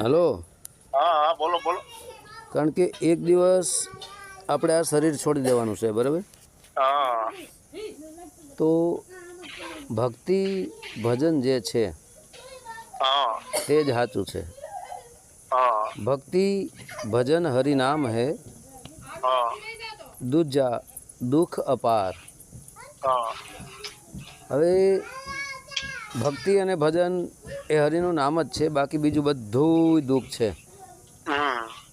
Hello? હા હા બોલો બોલો. કારણ કે એક દિવસ આપણે આ શરીર છોડી દેવાનું છે બરાબર? હા. તો ભક્તિ ભજન જે છે હા. તે જ સાચું છે. હા. ભક્તિ ભજન હરિનામ હે હા. દૂજા દુઃખ અપાર. હા. હવે ભક્તિ અને ભજન એ હરિનું નામ જ છે બાકી બીજું બધું દુઃખ છે.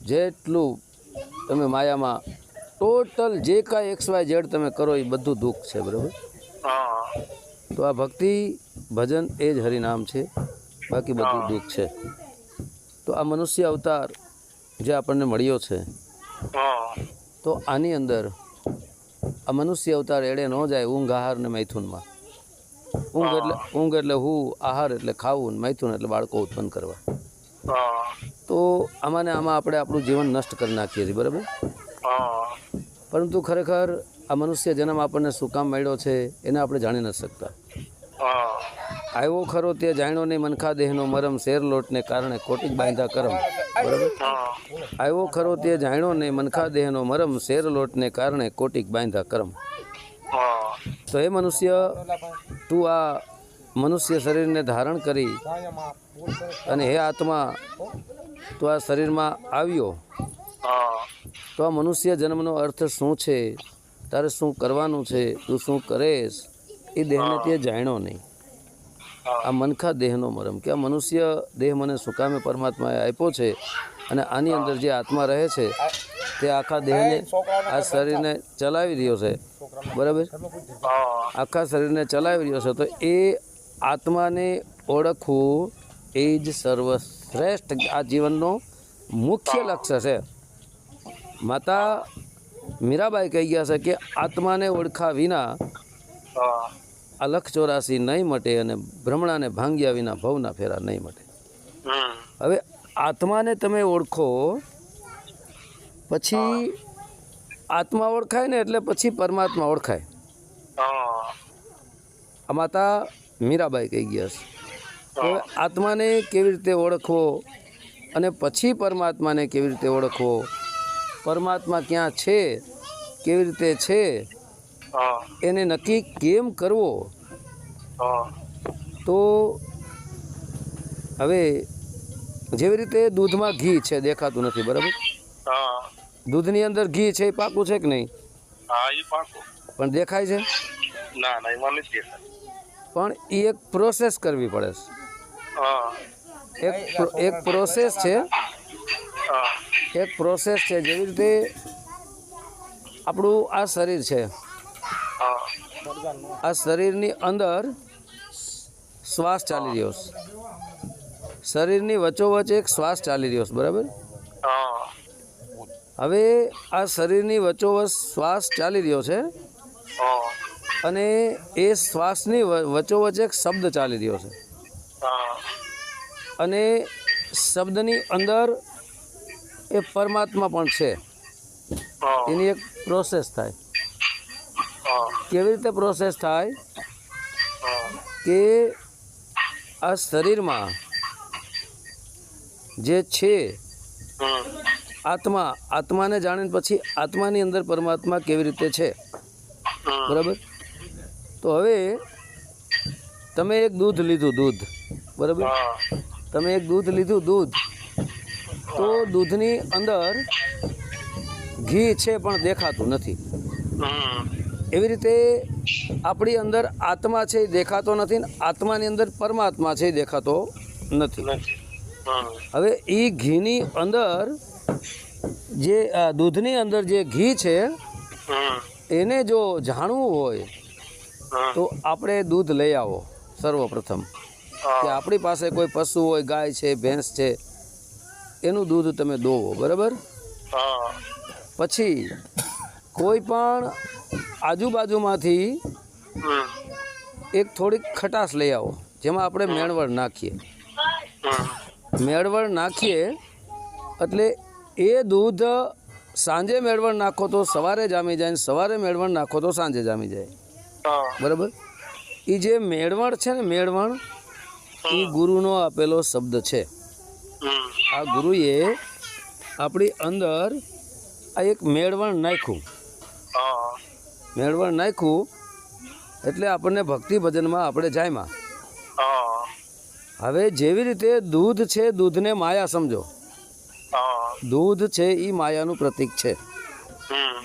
જેટલું તમે માયામાં ટોટલ જે કાંઈ એક્સ વાય ઝેડ તમે કરો એ બધું દુઃખ છે બરાબર? તો આ ભક્તિ ભજન એ જ હરિનામ છે બાકી બધું દુઃખ છે. તો આ મનુષ્ય અવતાર જે આપણને મળ્યો છે તો આની અંદર આ મનુષ્ય અવતાર એડે ન જાય ઊંઘ આહાર ને મૈથુનમાં. ઊંઘ એટલે ઊંઘ એટલે હું આહાર એટલે ખાવું ને મૈથુન એટલે બાળકો ઉત્પન્ન કરવા. તો આમાં ને આમાં આપણે આપણું જીવન નષ્ટ કરી નાખીએ છીએ બરાબર? પરંતુ ખરેખર આ મનુષ્ય જન્મ આપણને શું કામ મળ્યો છે એને આપણે જાણી ન શકતા. આવ્યો ખરો તે જાણ્યો નહીં મનખા દેહનો મરમ શેર લોટને કારણે કોટિક બાંધા કરમ બરાબર? આવ્યો ખરો તે જાણ્યો નહીં મનખા દેહનો મરમ શેર લોટને કારણે કોટિક બાંધા કરમ. તો એ મનુષ્ય તું આ મનુષ્ય શરીરને ધારણ કરી અને હે આત્મા, તું આ શરીરમાં આવ્યો. તો આ મનુષ્ય જન્મનો અર્થ શું છે? તારે શું કરવાનું છે? તું શું કરેશ? એ દેહને તે જાણ્યો નહીં. આ મનખા દેહનો મરમ. કે આ મનુષ્ય દેહ મને સુકામે પરમાત્માએ આપ્યો છે? અને આની અંદર જે આત્મા રહે છે તે આખા દેહને આ શરીરને ચલાવી રહ્યો છે. બરાબર? આખા શરીરને ચલાવી રહ્યો છે. તો એ આત્માને ઓળખવું એ જ સર્વશ્રેષ્ઠ આ જીવનનો મુખ્ય લક્ષ્ય છે. માતા મીરાબાઈ કહી ગયા છે કે આત્માને ઓળખા વિના અલખ આ લખ ચોરાસી નહીં મટે અને ભ્રમણાને ભાંગ્યા વિના ભવના ફેરા નહીં મટે. હવે આત્માને તમે ઓળખો પછી આત્મા ઓળખાય ને એટલે પછી પરમાત્મા ઓળખાય. આ માતા મીરાબાઈ કહી ગયા છે. તો હવે આત્માને કેવી રીતે ઓળખવો અને પછી પરમાત્માને કેવી રીતે ઓળખવો? પરમાત્મા ક્યાં છે? કેવી રીતે છે? એને નક્કી કેમ કરવો? તો હવે જેવી રીતે દૂધમાં ઘી છે દેખાતું નથી બરાબર? દૂધની અંદર ઘી છે એ પાકું છે કે નહીં? પણ દેખાય છે? પણ એ એક પ્રોસેસ કરવી પડે છે. એક એક પ્રોસેસ છે. એક પ્રોસેસ છે જેવી રીતે આપણું આ શરીર છે. આ શરીરની અંદર શ્વાસ ચાલી રહ્યો છે. શરીરની વચોવચ એક શ્વાસ ચાલી રહ્યો છે બરાબર? હા. હવે આ શરીરની વચ્ચોવચ શ્વાસ ચાલી રહ્યો છે અને એ શ્વાસની વચોવચ એક શબ્દ ચાલી રહ્યો છે. અને શબ્દની અંદર એ પરમાત્મા પણ છે. એની એક પ્રોસેસ થાય. કેવી રીતે પ્રોસેસ થાય? કે આ શરીરમાં જે છે આત્મા આત્માને જાણીને પછી આત્માની અંદર પરમાત્મા કેવી રીતે છે. બરાબર? તો હવે તમે એક દૂધ લીધું દૂધ. બરાબર? તમે એક દૂધ લીધું દૂધ. તો દૂધની અંદર ઘી છે પણ દેખાતું નથી. એવી રીતે આપણી અંદર આત્મા છે એ દેખાતો નથી ને આત્માની અંદર પરમાત્મા છે એ દેખાતો નથી. હવે એ ઘીની અંદર જે આ દૂધની અંદર જે ઘી છે એને જો જાણવું હોય તો આપણે દૂધ લઈ આવો સર્વપ્રથમ. કે આપણી પાસે કોઈ પશુ હોય ગાય છે ભેંસ છે એનું દૂધ તમે દોવો બરાબર? પછી કોઈ પણ આજુબાજુમાંથી એક થોડીક ખટાશ લઈ આવો જેમાં આપણે મેળવણ નાખીએ. મેળવણ નાખીએ એટલે એ દૂધ સાંજે મેળવણ નાખો તો સવારે જામી જાય ને સવારે મેળવણ નાખો તો સાંજે જામી જાય. બરાબર? એ જે મેળવણ છે ને મેળવણ એ ગુરુનો આપેલો શબ્દ છે. આ ગુરુએ આપણી અંદર આ એક મેળવણ નાખ્યું. મેળવણ નાખ્યું એટલે આપણને ભક્તિ ભજનમાં આપણે જાયમાં હવે જેવી રીતે દૂધ છે દૂધને માયા સમજો. દૂધ છે એ માયાનું પ્રતીક છે.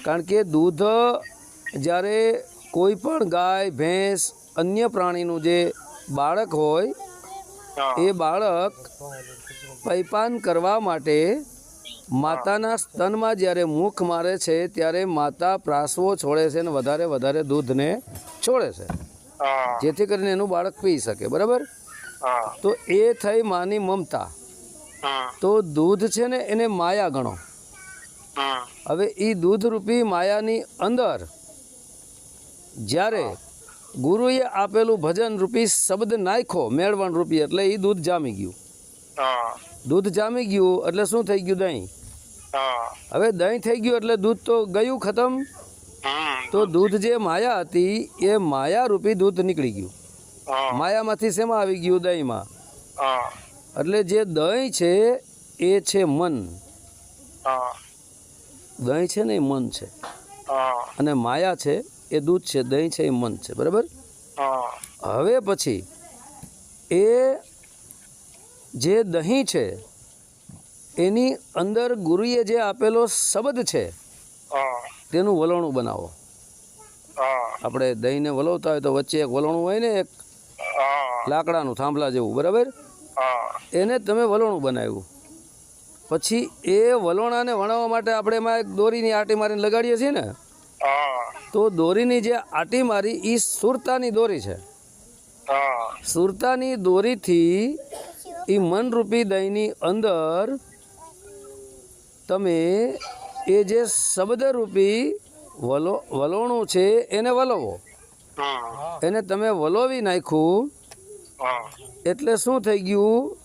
કારણ કે દૂધ જ્યારે કોઈ પણ ગાય ભેંસ અન્ય પ્રાણીનું જે બાળક હોય એ બાળક પૈપાન કરવા માટે માતાના સ્તનમાં જ્યારે મુખ મારે છે ત્યારે માતા પ્રાસવો છોડે છે અને વધારે વધારે દૂધને છોડે છે. જેથી કરીને એનું બાળક પી શકે બરાબર? તો એ થઈ માની મમતા. તો દૂધ છે ને એને માયા ગણો. હવે એ દૂધરૂપી માયાની અંદર જ્યારે ગુરુએ આપેલું ભજન રૂપી શબ્દ નાખ્યો મેળવણ રૂપી એટલે એ દૂધ જામી ગયું. દૂધ જામી ગયું એટલે શું થઈ ગયું દહીં? હવે દહીં થઈ ગયું એટલે દૂધ તો ગયું ખતમ. તો દૂધ જે માયા હતી એ માયા રૂપી દૂધ નીકળી ગયું. માયામાંથી શેમાં આવી ગયું દહીંમાં? એટલે જે દહીં છે એ છે મન. દહીં છે ને એ મન છે. અને માયા છે એ દૂધ છે દહીં છે એ મન છે. બરાબર? હવે પછી એ જે દહીં છે એની અંદર ગુરુએ જે આપેલો શબ્દ છે તેનું વલણું બનાવો. આપણે દહીંને વલોવતા હોય તો વચ્ચે એક વલણું હોય ને એક લાકડાનું થાંભલા જેવું બરાબર? એને તમે વલોણું બનાવ્યું. પછી એ વલોણાને વણાવવા માટે આપણે એમાં એક દોરીની આટી મારીને લગાડીએ છીએ ને તો દોરીની જે આટી મારી એ સુરતાની દોરી છે. સુરતાની દોરીથી એ મનરૂપી દહીંની અંદર તમે એ જે શબ્દરૂપી વલો વલોણું છે એને વલોવો. એને તમે વલોવી નાખ્યું. એટલે શું થઈ ગયું?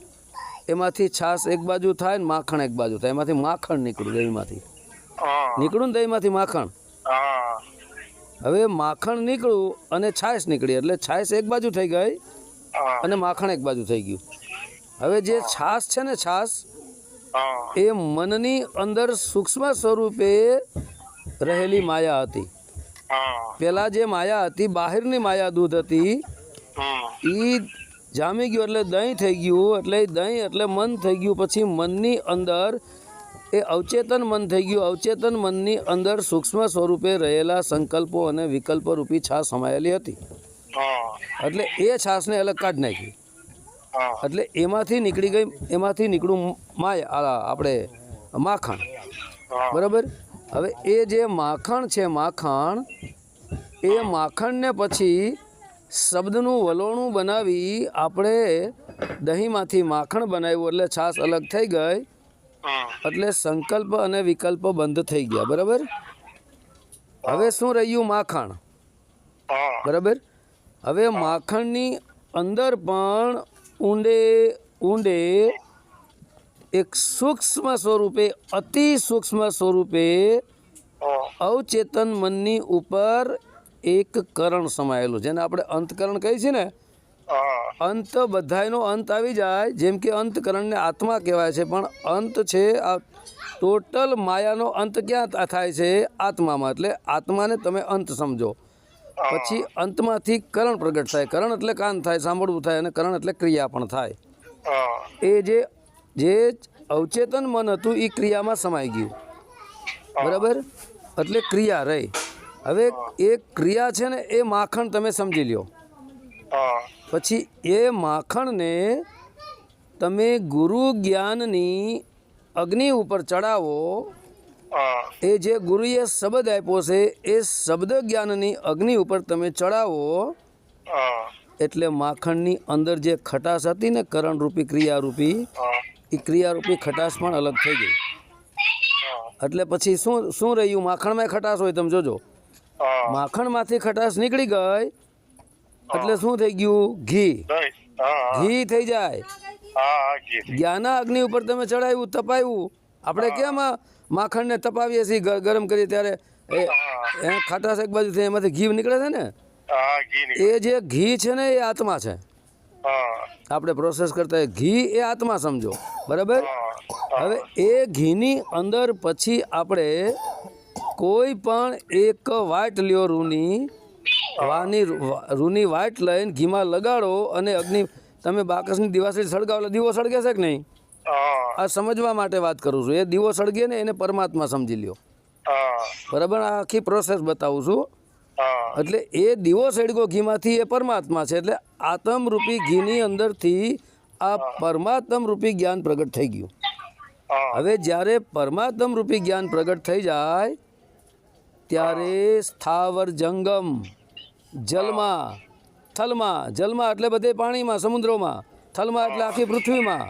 એમાંથી છાશ એક બાજુ થાય ને માખણ એક બાજુ થાય. એમાંથી માખણ નીકળ્યું દહીંમાંથી. નીકળ્યું ને દહીંમાંથી માખણ? હવે માખણ નીકળ્યું અને છાશ નીકળી. એટલે છાશ એક બાજુ થઈ ગઈ અને માખણ એક બાજુ થઈ ગયું. હવે જે છાશ છે ને છાશ એ મનની અંદર સૂક્ષ્મ સ્વરૂપે રહેલી માયા હતી. હા. પહેલાં જે માયા હતી બહારની માયા દૂધ હતી એ જામી ગયું એટલે દહીં થઈ ગયું એટલે દહીં એટલે મન થઈ ગયું. પછી મનની અંદર એ અવચેતન મન થઈ ગયું. અવચેતન મનની અંદર સૂક્ષ્મ સ્વરૂપે રહેલા સંકલ્પો અને વિકલ્પો રૂપી છાસ સમાયેલી હતી. એટલે એ છાસને અલગ કાઢી નાખી. એટલે એમાંથી નીકળી ગઈ એમાંથી નીકળ્યું માય આ આપણે માખણ. બરાબર? હવે એ જે માખણ છે માખણ એ માખણને પછી શબ્દનું વલોણું બનાવી આપણે દહીંમાંથી માખણ બનાવ્યું એટલે છાશ અલગ થઈ ગઈ. એટલે સંકલ્પ અને વિકલ્પ બંધ થઈ ગયા બરાબર? હવે શું રહ્યું માખણ? બરાબર? હવે માખણની અંદર પણ ઊંડે ઊંડે એક સૂક્ષ્મ સ્વરૂપે અતિ સૂક્ષ્મ સ્વરૂપે અવચેતન મનની ઉપર એક કરણ સમાયેલું જેને આપણે અંતકરણ કહીએ છીએ ને? અંત બધાયનો અંત આવી જાય જેમ કે અંતકરણને આત્મા કહેવાય છે પણ અંત છે આ ટોટલ માયાનો અંત ક્યાં થાય છે? આત્મામાં એટલે આત્માને તમે અંત સમજો. પછી અંતમાંથી કરણ પ્રગટ થાય. કરણ એટલે કાન થાય સાંભળવું થાય અને કરણ એટલે ક્રિયા પણ થાય. એ જે જે અવચેતન મન હતું એ ક્રિયામાં સમાઈ ગયું. બરાબર? એટલે ક્રિયા રહી. હવે એ ક્રિયા છે ને એ માખણ તમે સમજી લ્યો. પછી એ માખણને તમે ગુરુ જ્ઞાનની અગ્નિ ઉપર ચડાવો. એ જે ગુરુએ શબ્દ આપ્યો છે એ શબ્દ જ્ઞાનની અગ્નિ ઉપર તમે ચડાવો. એટલે માખણની અંદર જે ખટાશ હતી ને કરણરૂપી ક્રિયારૂપી એ ક્રિયારૂપી ખટાશ પણ અલગ થઈ ગઈ. એટલે પછી શું શું રહ્યું? માખણમાં ખટાશ હોય તમે જોજો. માખણમાંથી ખટાશ નીકળી ગઈ એટલે શું થઈ ગયું? ઘી. ઘી. થઈ જાય. જ્ઞાના અગ્નિ ઉપર તમે ચડાવ્યું તપાયું. આપણે કેમ માખણને તપાવીએ છીએ? ગરમ કરીએ ત્યારે એ ખટાશ એક બાજુ એમાંથી ઘી નીકળે છે ને? એ જે ઘી છે ને એ આત્મા છે. આપણે પ્રોસેસ કરતા ઘી એ આત્મા સમજો. બરાબર? હવે એ ઘીની અંદર પછી આપણે કોઈ પણ એક વાટ લ્યો રૂની વાની રૂની વાટ લઈને ઘીમાં લગાડો અને અગ્નિ તમે બાકસની દિવાસળી સળગાવો એટલે દીવો સળગે છે કે નહીં? આ સમજવા માટે વાત કરું છું. એ દીવો સળગે ને એને પરમાત્મા સમજી લ્યો. બરાબર? આ આખી પ્રોસેસ બતાવું છું. એટલે એ દીવો સળગો ઘીમાંથી એ પરમાત્મા છે. એટલે આત્મરૂપી ઘીની અંદરથી આ પરમાત્મ રૂપી જ્ઞાન પ્રગટ થઈ ગયું. હવે જ્યારે પરમાત્મ રૂપી જ્ઞાન પ્રગટ થઈ જાય ત્યારે સ્થાવર જંગમ જલમાં થલમાં જલમાં એટલે બધે પાણીમાં સમુદ્રોમાં થલમાં એટલે આખી પૃથ્વીમાં.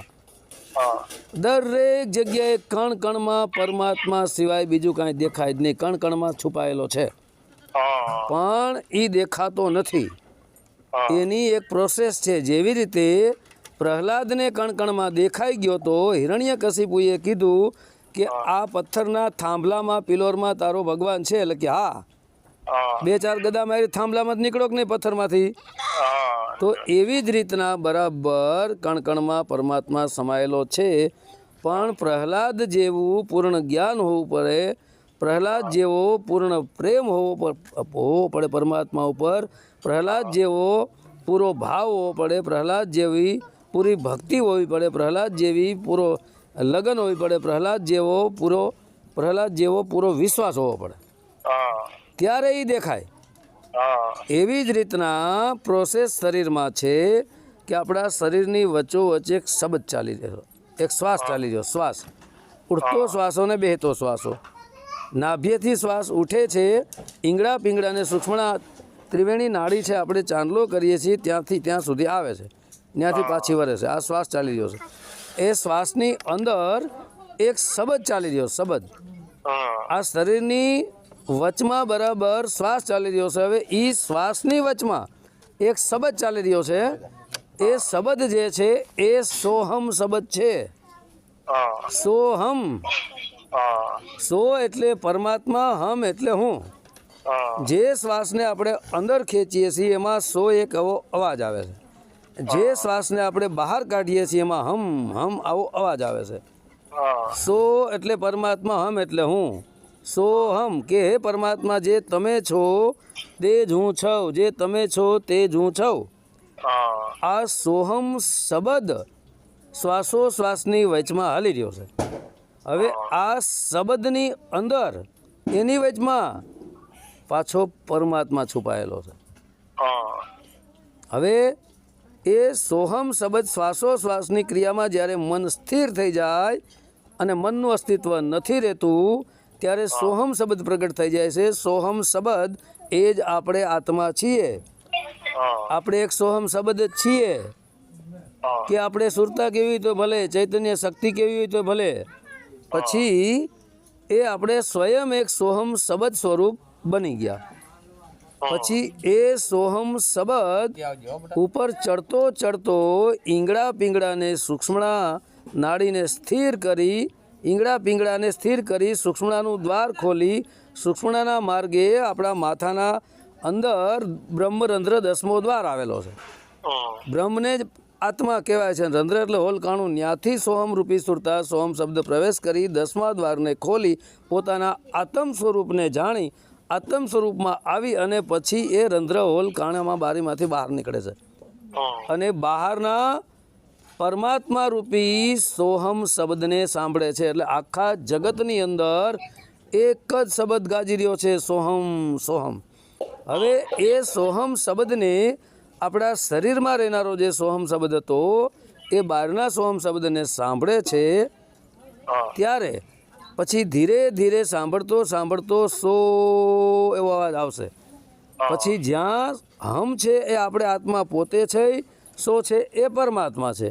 દરેક જગ્યાએ કણ કણમાં પરમાત્મા સિવાય બીજું કાંઈ દેખાય જ નહીં. કણ કણમાં છુપાયેલો છે. પણ એ દેખાતો નથી. એની એક પ્રોસેસ છે. જેવી રીતે પ્રહલાદને કણકણમાં દેખાઈ ગયો તો હિરણ્યકશિપુએ કીધું કે આ પથ્થરના થાંભલામાં પિલોરમાં તારો ભગવાન છે. એટલે કે હા. હા. બે ચાર ગદા મારી થાંભલામાં જ નીકળો કે નહીં પથ્થરમાંથી તો એવી જ રીતના બરાબર કણકણમાં પરમાત્મા સમાયેલો છે. પણ પ્રહલાદ જેવું પૂર્ણ જ્ઞાન હોવું પડે પ્રહલાદ જેવો પૂર્ણ પ્રેમ હોવો હોવો પડે પરમાત્મા ઉપર પ્રહલાદ જેવો પૂરો ભાવ હોવો પડે પ્રહલાદ જેવી પૂરી ભક્તિ હોવી પડે પ્રહલાદ જેવી પૂરો લગન હોવી પડે પ્રહલાદ જેવો પૂરો પ્રહલાદ જેવો પૂરો વિશ્વાસ હોવો પડે. ત્યારે એ દેખાય. એવી જ રીતના પ્રોસેસ શરીરમાં છે કે આપણા શરીરની વચ્ચોવચ્ચે એક શબ્દ ચાલી રહ્યો એક શ્વાસ ચાલી રહ્યો શ્વાસ. ઉડતો શ્વાસો ને બેહતો શ્વાસો. નાભ્યથી શ્વાસ ઉઠે છે. ઈંગડા અને સૂક્ષ્મણા ત્રિવેણી નાડી છે. આપણે ચાંદલો કરીએ છીએ ત્યાંથી ત્યાં સુધી આવે છે. ત્યાંથી પાછી વરે છે. આ શ્વાસ ચાલી રહ્યો છે. એ શ્વાસની અંદર એક શબ્દ ચાલી રહ્યો શબ્દ. આ શરીરની વચમાં બરાબર શ્વાસ ચાલી રહ્યો છે. હવે એ શ્વાસની વચમાં એક શબ્દ ચાલી રહ્યો છે. એ સબદ જે છે એ સોહમ સબદ છે. સોહમ. સો એટલે પરમાત્મા હમ એટલે હું. જે શ્વાસને આપણે અંદર ખેંચીએ છીએ એમાં સો એક એવો અવાજ આવે છે. જે શ્વાસને આપણે બહાર કાઢીએ છીએ એમાં હમ હમ આવો અવાજ આવે છે. સો એટલે પરમાત્મા હમ એટલે હું. સો હમ કે હે પરમાત્મા જે તમે છો તે જ હું છઉં જે તમે છો તે જ હું છઉં આ સોહમ શબ્દ શ્વાસો શ્વાસની વચમાં હાલી રહ્યો છે. હવે આ શબ્દની અંદર એની વચમાં પાછો પરમાત્મા છુપાયેલો છે. હવે એ સોહમ શબ્દ શ્વાસો શ્વાસની ક્રિયામાં જ્યારે મન સ્થિર થઈ જાય અને મનનું અસ્તિત્વ નથી રહેતું ત્યારે સોહમ શબ્દ પ્રગટ થઈ જાય છે. સોહમ શબ્દ એ જ આપણે આત્મા છીએ. આપણે એક સોહમ શબ્દ જ છીએ કે આપણે સુરતા કેવી તો ભલે ચૈતન્ય શક્તિ કેવી હોય તો ભલે પછી એ આપણે સ્વયં એક સોહમ સબદ સ્વરૂપ બની ગયા. પછી એ સોહમ સબદ ઉપર ચડતો ચડતો ઈંગડા પિંગળાને સૂક્ષ્મણા નાડીને સ્થિર કરી ઈંગડા પીંગડાને સ્થિર કરી સૂક્ષ્મણાનું દ્વાર ખોલી સૂક્ષ્મણાના માર્ગે આપણા માથાના અંદર બ્રહ્મરંધ્ર દસમો દ્વાર આવેલો છે. બ્રહ્મને જ આત્મા કહેવાય છે. રંધ્ર એટલે હોલ કાણું. ત્યાંથી સોહમ રૂપી સુરતા સોહમ શબ્દ પ્રવેશ કરી દસમા દ્વારને ખોલી પોતાના આત્મ સ્વરૂપને જાણી આત્મ સ્વરૂપમાં આવી અને પછી એ રંધ્ર હોલ કાણામાં બારીમાંથી બહાર નીકળે છે. અને બહારના પરમાત્મા રૂપી સોહમ શબ્દને સાંભળે છે. એટલે આખા જગતની અંદર એક જ શબ્દ ગાજી રહ્યો છે. સોહમ સોહમ. હવે એ સોહમ શબ્દને આપણા શરીરમાં રહેનારો જે સોહમ શબ્દ હતો એ બહારના સોહમ શબ્દને સાંભળે છે ત્યારે પછી ધીરે ધીરે સાંભળતો સાંભળતો સો એવો અવાજ આવશે. પછી જ્યાં હમ છે એ આપણે આત્મા પોતે છે સો છે એ પરમાત્મા છે.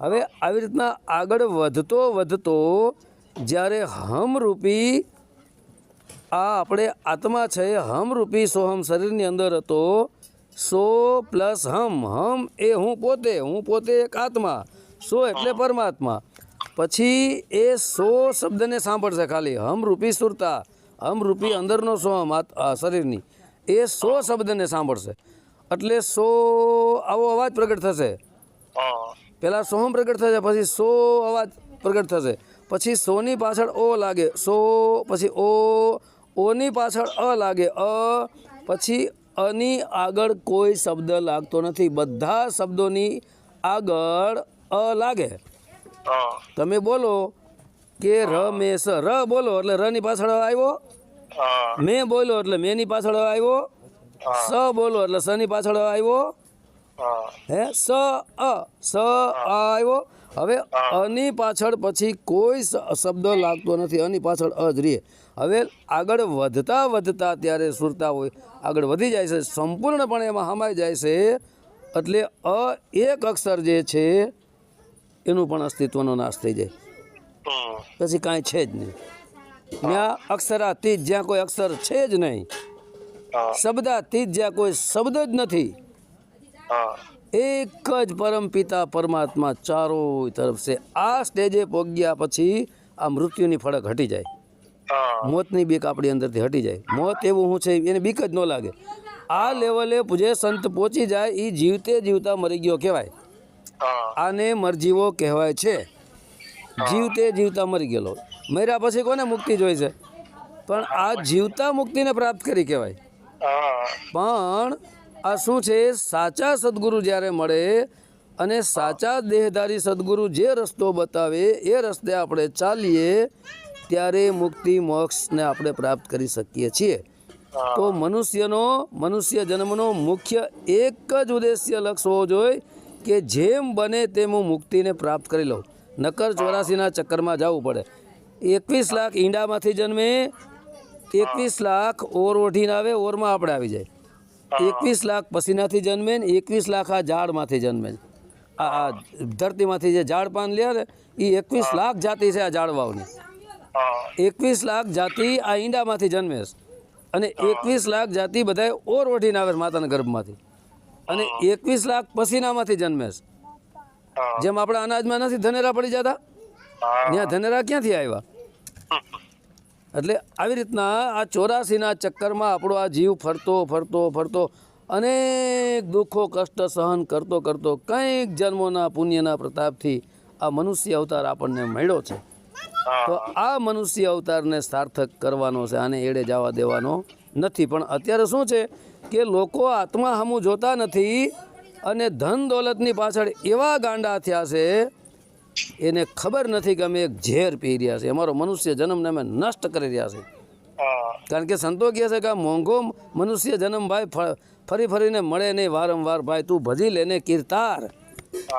હવે આવી રીતના આગળ વધતો વધતો જ્યારે હમરૂપી આ આપણે આત્મા છે હમરૂપી સોહમ શરીરની અંદર હતો સો પ્લસ હમ હમ એ હું પોતે હું પોતે એક આત્મા સો એટલે પરમાત્મા. પછી એ સો શબ્દને સાંભળશે ખાલી હમ રૂપી સુરતા હમ રૂપી અંદરનો સોહમ આત- શરીરની. એ સો શબ્દને સાંભળશે. એટલે સો આવો અવાજ પ્રગટ થશે. પહેલાં સોહમ પ્રગટ થશે પછી સો અવાજ પ્રગટ થશે. પછી સોની પાછળ ઓ લાગે સો પછી ઓ ઓની પાછળ અ લાગે અ પછી અની આગળ કોઈ શબ્દ લાગતો નથી. બધા શબ્દોની આગળ અ લાગે. તમે બોલો કે ર મે સ. ર બોલો એટલે રની પાછળ આવ્યો. મેં બોલ્યો એટલે મેની પાછળ આવ્યો. સ બોલો એટલે સની પાછળ આવ્યો. હે. સ અ સ આવ્યો. હવે અની પાછળ પછી કોઈ શબ્દ લાગતો નથી. અની પાછળ અ જ રહે હવે આગળ વધતા વધતા ત્યારે સુરતા હોય. આગળ વધી જાય છે સંપૂર્ણપણે એમાં હમાઈ જાય છે. એટલે અ એક અક્ષર જે છે એનું પણ અસ્તિત્વનો નાશ થઈ જાય. પછી કાંઈ છે જ નહીં. ત્યાં અક્ષરાતીત જ્યાં કોઈ અક્ષર છે જ નહીં શબ્દાતીત જ્યાં કોઈ શબ્દ જ નથી એક જ પરમ પિતા પરમાત્મા ચારો તરફ છે. આ સ્ટેજે પહોંચ્યા પછી આ મૃત્યુની ફળક હટી જાય. મોતની બીક આપણી અંદરથી હટી જાય. મોત એવું હું છે? એને બીક જ ન લાગે. આ લેવલે જે સંત પહોંચી જાય એ જીવતે જીવતા મરી ગયો કહેવાય. આને મરજીવો કહેવાય છે. જીવતે જીવતા મરી ગયેલો. મર્યા પછી કોને મુક્તિ જોઈ છે? પણ આ જીવતા મુક્તિને પ્રાપ્ત કરી કહેવાય. પણ આ શું છે? સાચા સદગુરુ જ્યારે મળે અને સાચા દેહધારી સદગુરુ જે રસ્તો બતાવે એ રસ્તે આપણે ચાલીએ ત્યારે મુક્તિ મોક્ષને આપણે પ્રાપ્ત કરી શકીએ છીએ. તો મનુષ્યનો મનુષ્ય જન્મનો મુખ્ય એક જ ઉદ્દેશ્ય લક્ષ્ય હોવો જોઈએ કે જેમ બને તેમ હું મુક્તિને પ્રાપ્ત કરી લઉં. નકર ચોરાસીના ચક્કરમાં જવું પડે. એકવીસ લાખ ઈંડામાંથી જન્મે એકવીસ લાખ ઓર ઓઢીને આવે ઓરમાં આપણે આવી જાય. એકવીસ લાખ પસીનાથી જન્મે ને એકવીસ લાખ આ ઝાડમાંથી જન્મે આ આ ધરતીમાંથી જે ઝાડ પાન લે ને એ એકવીસ લાખ જાતિ છે આ ઝાડવાઓની. એકવીસ લાખ જાતિ આ ઈંડામાંથી જન્મે છે. અને એકવીસ લાખ જાતિ બધા ઓર ઓઢીને આવે માતાના ગર્ભમાંથી. અને એકવીસ લાખ પસીનામાંથી જન્મે છે. જેમ આપણા અનાજમાં નથી ધનેરા પડી જતા? ત્યાં ધનેરા ક્યાંથી આવ્યા? એટલે આવી રીતના આ ચોરાસીના ચક્કરમાં આપણો આ જીવ ફરતો ફરતો ફરતો અનેક દુઃખો કષ્ટ સહન કરતો કરતો કંઈક જન્મોના પુણ્યના પ્રતાપથી આ મનુષ્ય અવતાર આપણને મળ્યો છે. તો આ મનુષ્ય અવતારને સાર્થક કરવાનો છે આને એડે જવા દેવાનો નથી. પણ અત્યારે શું છે કે લોકો આત્મા હમું જોતા નથી અને ધન દોલતની પાછળ એવા ગાંડા થયા છે એને ખબર નથી કે અમે એક ઝેર પી રહ્યા છે. અમારો મનુષ્ય જન્મને અમે નષ્ટ કરી રહ્યા છે. કારણ કે સંતો કહે છે કે આ મોંઘો મનુષ્ય જન્મ ભાઈ ફરી ફરીને મળે નહીં વારંવાર ભાઈ તું ભજી લેને કીર્તાર.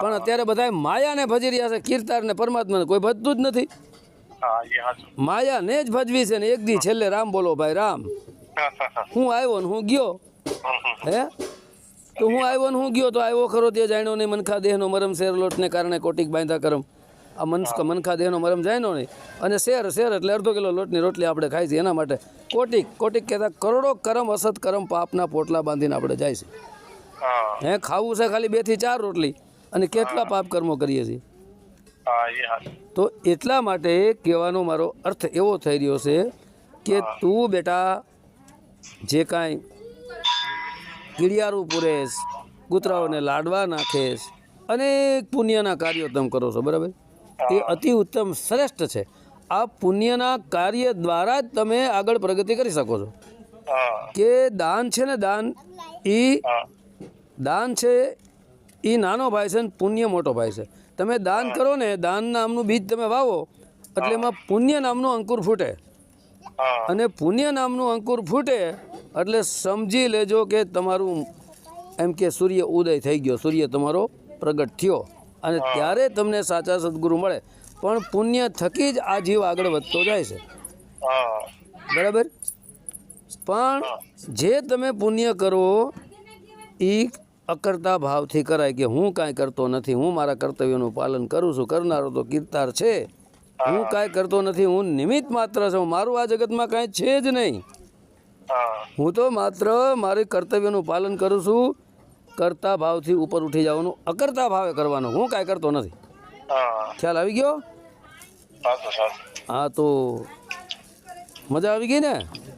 પણ અત્યારે બધા માયાને ભજી રહ્યા છે કીર્તારને પરમાત્માને. કોઈ ભજતું જ નથી. હા ને જ ભજવી છે ને એક દી છેલ્લે રામ બોલો ભાઈ રામ. હું આવ્યો ને હું ગયો. હે? તો હું આવ્યો ને હું ગયો તો આવ્યો ખરો તે જાણ્યો નહીં મનખા દેહનો મરમ શેર લોટને કારણે કોટિક બાંધા કરમ. આ મનસ મનખા દેહનો મરમ જાણ્યો નહીં. અને શેર શેર એટલે અડધો કિલો લોટની રોટલી આપણે ખાઈ છીએ એના માટે. કોટિક કોટિક કહેતા કરોડો કરમ અસત કરમ પાપના પોટલા બાંધીને આપણે જાય છે હે. ખાવું છે ખાલી બેથી ચાર રોટલી અને કેટલા પાપ કર્મો કરીએ છીએ? હા એ હાચું તો એટલા માટે કહેવાનો મારો અર્થ એવો થઈ રહ્યો છે કે તું બેટા જે કાંઈ કીડિયારું પૂરેશ કૂતરાઓને લાડવા નાખેશ અનેક પુણ્યના કાર્યો તમે કરો છો બરાબર? એ અતિ ઉત્તમ શ્રેષ્ઠ છે. આ પુણ્યના કાર્ય દ્વારા જ તમે આગળ પ્રગતિ કરી શકો છો. કે દાન છે ને દાન એ દાન છે એ નાનો ભાઈ છે ને પુણ્ય મોટો ભાઈ છે. તમે દાન કરો ને દાન નામનું બીજ તમે વાવો એટલે એમાં પુણ્ય નામનું અંકુર ફૂટે. અને પુણ્ય નામનું અંકુર ફૂટે એટલે સમજી લેજો કે તમારું એમ કે સૂર્ય ઉદય થઈ ગયો સૂર્ય તમારો પ્રગટ થયો. અને ત્યારે તમને સાચા સદગુરુ મળે. પણ પુણ્ય થકી જ આ જીવ આગળ વધતો જાય છે. બરાબર? પણ જે તમે પુણ્ય કરો એ અકર્તા ભાવથી કરાય કે હું કાંઈ કરતો નથી હું મારા કર્તવ્યનું પાલન કરું છું કરનારો તો કીર્તાર છે. હું. કાંઈ કરતો નથી હું નિમિત્ત માત્ર છું મારું આ જગતમાં કાંઈ છે જ નહીં. હું. તો માત્ર મારી કર્તવ્યનું પાલન કરું છું કરતા ભાવથી ઉપર ઉઠી જવાનું અકર્તા ભાવે કરવાનું હું કાંઈ કરતો નથી. ખ્યાલ આવી ગયો? હા તો મજા આવી ગઈ ને?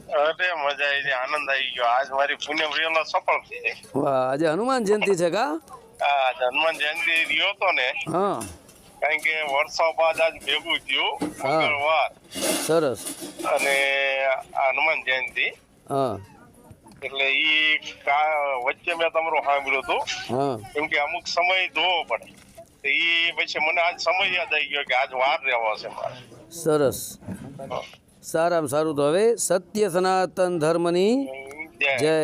અરે મજા આવી ગઈ આનંદ આવી ગયો. આજ મારી પુણ્ય પ્રિયનો સફળ થઈ ગઈ. વાહ આજે હનુમાન જયંતિ છે કા? હનુમાન જયંતિ રહ્યો તો ને હા. કારણ કે વર્ષો બાદ આજ ભેગું થયું. મંગળવાર. સરસ. અને હનુમાન જયંતિ હા. એટલે ઈ વચ્ચે મેં તમારું સાંભળ્યું હતું કેમ કે અમુક સમય ધોવો પડે. તો ઈ પછી મને આજ સમય યાદ આવી ગયો કે આજ વાર રહેવો છે મારે. સરસ. સારામાં સારું તો હવે સત્ય સનાતન ધર્મની જય.